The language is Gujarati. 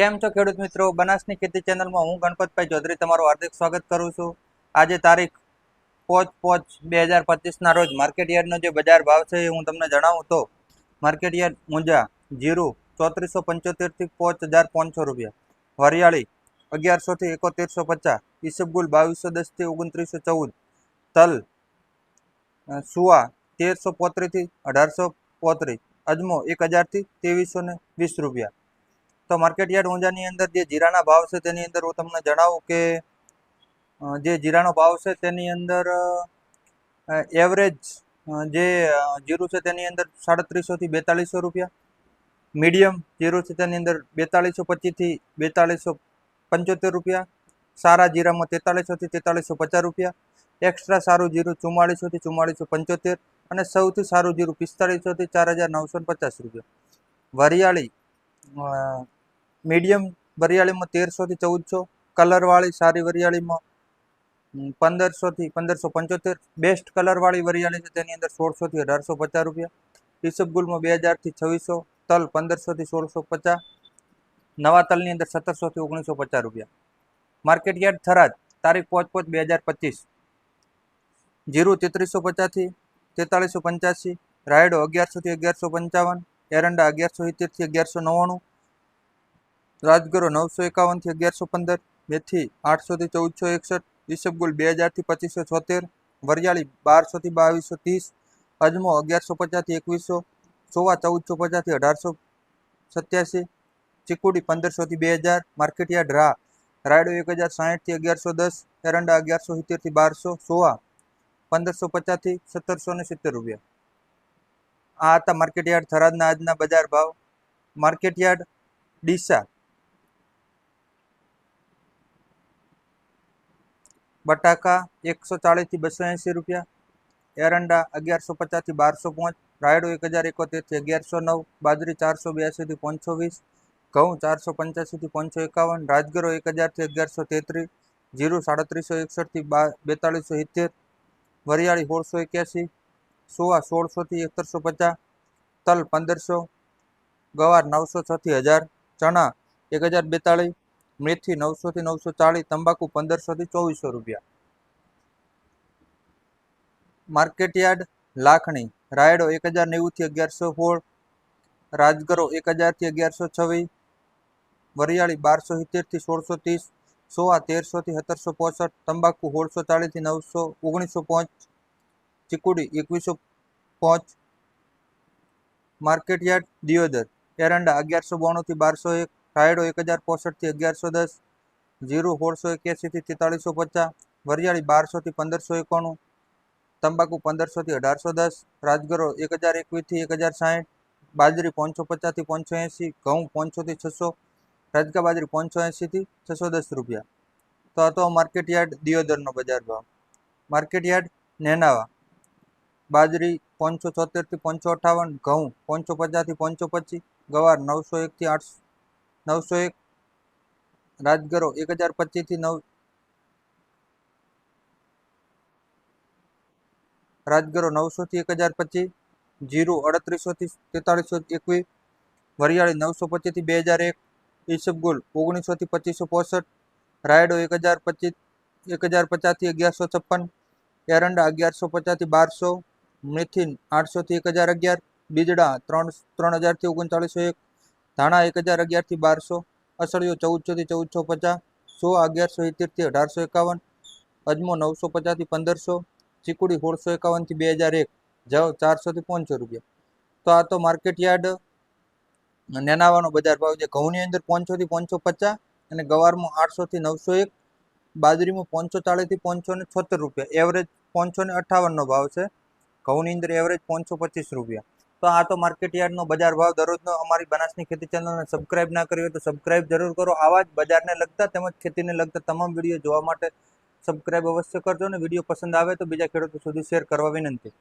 કેમ છો ખેડૂત મિત્રો? બનાસની ખેતી ચેનલમાં હું ગણપતભાઈ ચૌધરી તમારું હાર્દિક સ્વાગત કરું છું. આજે તારીખ પોચ પોચ બે હજાર પચીસના રોજ માર્કેટ યાર્ડનો જે બજાર ભાવ છે એ હું તમને જણાવું તો માર્કેટ યાર્ડ ઊંઝા જીરું ચોત્રીસો પંચોતેરથી પાંચ હજાર પાંચસો રૂપિયા. વરિયાળી અગિયારસોથી એકોતેરસો પચાસ. ઈસબગુલ બાવીસો દસથી ઓગણત્રીસો ચૌદ. તલ સુવા તેરસો પોત્રીસથી અઢારસો પોત્રીસ. અજમો એક હજારથી ત્રેવીસો ને વીસ રૂપિયા. તો માર્કેટ યાર્ડ ઊંઝાની અંદર જે જીરાના ભાવ છે તેની અંદર હું તમને જણાવું કે જે જીરાનો ભાવ છે તેની અંદર એવરેજ જે જીરું છે તેની અંદર સાડત્રીસોથી બેતાળીસો રૂપિયા. મીડિયમ જીરું છે તેની અંદર બેતાળીસો પચીસથી બેતાળીસો પંચોતેર રૂપિયા. સારા જીરામાં તેતાળીસોથી તેતાળીસો પચાસ રૂપિયા. એક્સ્ટ્રા સારું જીરું ચુમ્માળીસોથી ચુમ્માળીસો પંચોતેર અને સૌથી સારું જીરું પિસ્તાળીસોથી ચાર હજાર નવસો પચાસ રૂપિયા. વરિયાળી મીડિયમ વરિયાળીમાં તેરસોથી ચૌદસો, કલરવાળી સારી વરિયાળીમાં પંદરસોથી, પંદરસો પંચોતેર બેસ્ટ કલરવાળી વરિયાળી છે, તેની અંદર સોળસોથી અઢારસો પચાસ રૂપિયા. ઈસબગુલમાં બે હજારથી છવ્વીસો, તલ પંદરસોથી સોળસો પચાસ, નવા તલની અંદર સત્તરસોથી ઓગણીસો પચાસ રૂપિયા. માર્કેટ યાર્ડ થરાદ, તારીખ પાંચ પાંચ બે હજાર પચીસ. જીરું તેત્રીસો પચાસથી, તેતાળીસો પંચ્યાસી, રાયડો અગિયારસોથી અગિયારસો પંચાવન, એરંડા અગિયારસો સિત્તેરથી અગિયારસો નવ્વાણું રાજગરો નવસો એકાવનથી અગિયારસો પંદર, મેથી આઠસોથી ચૌદસો એકસઠ ઈસબગુલ બે હજારથી પચીસો છોતેર, વરિયાળી બારસોથી બાવીસો ત્રીસ, અજમો અગિયારસો પચાસથી એકવીસો, સોવા ચૌદસો પચાસથી અઢારસો સત્યાસી, ચીકુડી પંદરસોથી બે હજાર, માર્કેટયાર્ડ રા રાયડો એક હજાર સાહીઠથી અગિયારસો દસ, એરંડા અગિયારસો સિત્તેરથી બારસો, સોવા પંદરસો પચાસથી સત્તરસો ને સિત્તેર રૂપિયા. આ હતા માર્કેટ યાર્ડ થરાદના આજના બજાર ભાવ. માર્કેટ યાર્ડ ડીસા બટાકા એકસો ચાળીસથી બસો એંસી રૂપિયા, એરંડા અગિયારસો પચાસથી બારસો પાંચ, રાયડો એક હજાર એકોતેરથી અગિયારસો નવ, બાજરી ચારસો બ્યાસીથી પાંચસો વીસ, ઘઉં ચારસો પંચ્યાસીથી પાંચસો એકાવન, રાજગરો એક હજારથી અગિયારસો તેત્રીસ, જીરું સાડત્રીસો એકસઠથી બા, બેતાળીસો સિત્તેર, વરિયાળી સોળસો એક્યાસી, સોવા સોળસોથી એકતરસો પચાસ, તલ પંદરસો, ગવાર નવસો છથી હજાર, ચણા એક હજાર બેતાળીસ મેથી નવસોથી નવસો ચાળીસ, તંબાકુ પંદરસોથી ચોવીસો રૂપિયા. માર્કેટ યાર્ડ લાખણી, રાયડો એક હજાર નેવુંથી અગિયારસો સોળ રાજગરો એક હજારથી અગિયારસો છવ્વીસ વરિયાળી બારસો સિત્તેરથી સોળસો ત્રીસ સોવા તેરસોથી સત્તરસો પોસઠ તંબાકુ સોળસો ચાળીસથી નવસો ઓગણીસો પાંચ ચીકુડી એકવીસો પાંચ માર્કેટ યાર્ડ દિયોદર, એરંડા અગિયારસો બાણુંથી બારસો એક રાયડો એક હજાર પોસઠથી અગિયારસો દસ, જીરું સોળસો એક્યાસીથી તેતાળીસો પચાસ, વરિયાળી બારસોથી પંદરસો એકાણું, તંબાકુ પંદરસોથી અઢારસો દસ, રાજગરો એક હજાર એકવીસથી એક હજાર સાઠ બાજરી પાંચસો પચાસથી પાંચસો એંસી, ઘઉં પાંચસોથી છસો, રાજકા બાજરી પાંચસો એંસીથી છસો દસ રૂપિયા. તો આ તો માર્કેટ યાર્ડ દિયોદરનો બજાર ભાવ. Market yard Nenava. બાજરી પાંચસો છોતેરથી પાંચસો અઠાવન, ઘઉં પાંચસો પચાસથી પાંચસો પચીસ, ગવાર નવસો એકથી આઠ નવસો એક રાજગરો એક હજાર પચીસથી નવ રાજગરો નવસોથી એક હજાર પચીસ, જીરું અડત્રીસોથી તેતાળીસો એકવીસ, વરિયાળી નવસો પચીસથી બે હજાર એક ઈસબગુલ ઓગણીસોથી પચીસો પોસઠ, રાયડો એક હજાર પચીસ એક હજાર પચાસથી અગિયારસો છપ્પન, એરંડા અગિયારસો પચાસથી બારસો મેથી આઠસોથી એક હજાર અગિયાર, બીજડા ત્રણ ત્રણ હજારથી ઓગણચાળીસો એક ધાણા એક હજાર અગિયારથી બારસો, અસળિયો ચૌદસોથી ચૌદસો પચાસ, સો અગિયારસો ઇત્તેરથી અઢારસો એકાવન, અજમો નવસો પચાસથી પંદરસો, ચીકુડી સોળસો એકાવનથી બે હજાર એક, જવ ચારસોથી પાંચસો રૂપિયા. તો આ તો માર્કેટ યાર્ડ, નેનાવાનો બજાર ભાવ છે. ઘઉંની અંદર પાંચસોથી પાંચસો પચાસ અને ગવારમાં આઠસોથી નવસો એક, બાજરીમાં પાંચસો ચાળીસથી પાંચસો ને છોતેર રૂપિયા. એવરેજ પાંચસો ને અઠ્ઠાવનનો ભાવ છે. ઘઉંની અંદર એવરેજ પાંચસો પચીસ રૂપિયા. તો આ તો માર્કેટ યાર્ડનો બજાર ભાવ દરરોજનો અમારી બનાસની ખેતી ચેનલને સબસ્ક્રાઇબ ના કરી હોય તો સબસ્ક્રાઇબ જરૂર કરો. આવા જ બજારને લગતા તેમજ ખેતીને લગતા તમામ વીડિયો જોવા માટે સબસ્ક્રાઇબ અવશ્ય કરજો અને વીડિયો પસંદ આવે તો બીજા ખેડૂતો સુધી શેર કરવા વિનંતી.